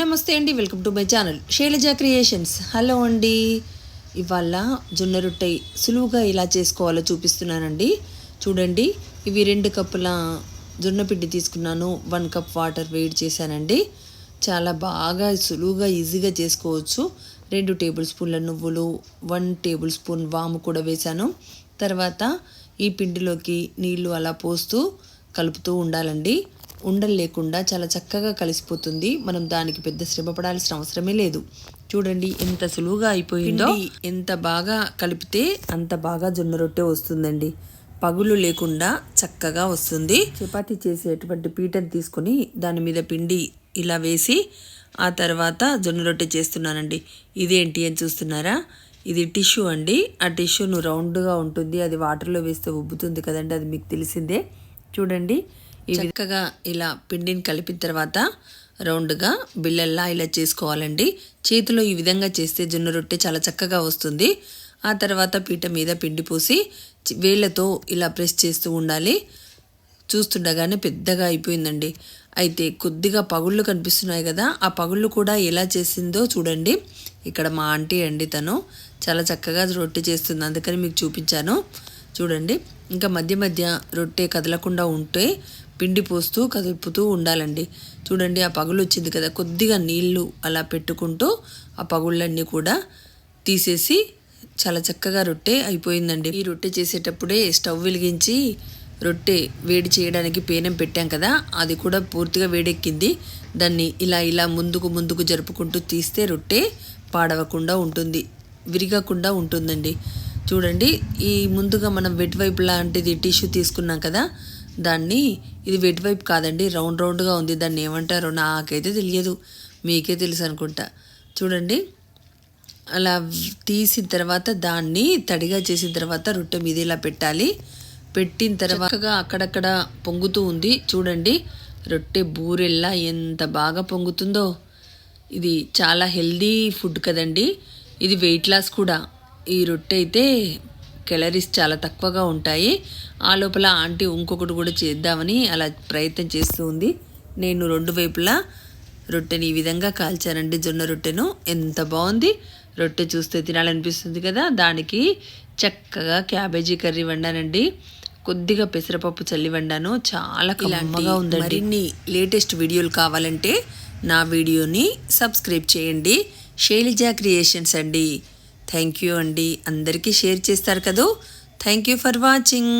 నమస్తే అండి welcome to my channel Shailaja creations. Hello అండి. ఇవాళ జొన్న రొట్టె సులువుగా ఎలా చేసుకోవాలో చూపిస్తున్నానండి. చూడండి ఇవి రెండు కప్పుల జొన్న పిండి తీసుకున్నాను. వన్ కప్ వాటర్ వేడి చేశానండి. చాలా బాగా సులువుగా ఈజీగా చేసుకోవచ్చు. రెండు టేబుల్ స్పూన్ల నువ్వులు వన్ టేబుల్ స్పూన్ వాము కూడా వేశాను. తర్వాత ఈ పిండిలోకి నీళ్ళు అలా పోస్తూ కలుపుతూ ఉండాలండి. ఉండలు లేకుండా చాలా చక్కగా కలిసిపోతుంది. మనం దానికి పెద్ద శ్రమ పడాల్సిన అవసరమే లేదు. చూడండి ఎంత సులువుగా అయిపోయిందో. ఎంత బాగా కలిపితే అంత బాగా జొన్న రొట్టె వస్తుందండి. పగులు లేకుండా చక్కగా వస్తుంది. చపాతీ చేసేటువంటి పీటను తీసుకొని దాని మీద పిండి ఇలా వేసి ఆ తర్వాత జొన్న రొట్టె చేస్తున్నానండి. ఇదేంటి అని చూస్తున్నారా? ఇది టిష్యూ అండి. ఆ టిష్యూను రౌండ్గా ఉంటుంది. అది వాటర్లో వేస్తే ఉబ్బుతుంది కదండి. అది మీకు తెలిసిందే. చూడండి. చక్కగా ఇలా పిండిని కలిపిన తర్వాత రౌండ్గా బిళ్ళల్లా ఇలా చేసుకోవాలండి. చేతిలో ఈ విధంగా చేస్తే జొన్న రొట్టె చాలా చక్కగా వస్తుంది. ఆ తర్వాత పీట మీద పిండి పోసి వేళ్ళతో ఇలా ప్రెస్ చేస్తూ ఉండాలి. చూస్తుండగానే పెద్దగా అయిపోయిందండి. అయితే కొద్దిగా పగుళ్ళు కనిపిస్తున్నాయి కదా ఆ పగుళ్ళు కూడా ఎలా చేసిందో చూడండి. ఇక్కడ మా ఆంటీ అండి తను. చాలా చక్కగా రొట్టె చేస్తుంది. అందుకని మీకు చూపించాను. చూడండి. ఇంకా మధ్య మధ్య రొట్టె కదలకుండా ఉంటే పిండి పోస్తూ కదుపుతూ ఉండాలండి. చూడండి ఆ పగులు వచ్చింది కదా. కొద్దిగా నీళ్ళు అలా పెట్టుకుంటూ ఆ పగుళ్ళన్నీ కూడా తీసేసి చాలా చక్కగా రొట్టె అయిపోయిందండి. ఈ రొట్టె చేసేటప్పుడే స్టవ్ వెలిగించి రొట్టె వేడి చేయడానికి పేనం పెట్టాం కదా. అది కూడా పూర్తిగా వేడెక్కింది. దాన్ని ఇలా ఇలా ముందుకు ముందుకు జరుపుకుంటూ తీస్తే రొట్టె పాడవకుండా ఉంటుంది విరిగకుండా ఉంటుందండి. చూడండి ఈ ముందుగా మనం వెట్ వైప్ లాంటిది టిష్యూ తీసుకున్నాం కదా దాన్ని ఇది వెట్ వైప్ కాదండి రౌండ్ రౌండ్గా ఉంది దాన్ని ఏమంటారో నాకైతే తెలియదు మీకే తెలుసు అనుకుంటా. చూడండి అలా తీసిన తర్వాత దాన్ని తడిగా చేసిన తర్వాత రొట్టె మీద ఇలా పెట్టాలి. పెట్టిన తర్వాత అక్కడక్కడ పొంగుతూ ఉంది చూడండి రొట్టె బూరెల్లా ఎంత బాగా పొంగుతుందో. ఇది చాలా హెల్దీ ఫుడ్ కదండి ఇది వెయిట్ లాస్ కూడా. ఈ రొట్టె అయితే కెలరీస్ చాలా తక్కువగా ఉంటాయి. ఆ లోపల ఆంటీ ఇంకొకటి కూడా చేద్దామని అలా ప్రయత్నం చేస్తూ ఉంది. నేను రెండు వైపులా రొట్టెని ఈ విధంగా కాల్చానండి. జొన్న రొట్టెను ఎంత బాగుంది. రొట్టె చూస్తే తినాలనిపిస్తుంది కదా. దానికి చక్కగా క్యాబేజీ కర్రీ వండానండి. కొద్దిగా పెసరపప్పు చల్లి వండాను. చాలా కమ్మగా ఉందండి. మరిన్ని లేటెస్ట్ వీడియోలు కావాలంటే నా వీడియోని సబ్స్క్రైబ్ చేయండి. శైలజ క్రియేషన్స్ అండి. థ్యాంక్ యూ అండి. అందరికీ షేర్ చేస్తారు కదూ. Thank you for watching.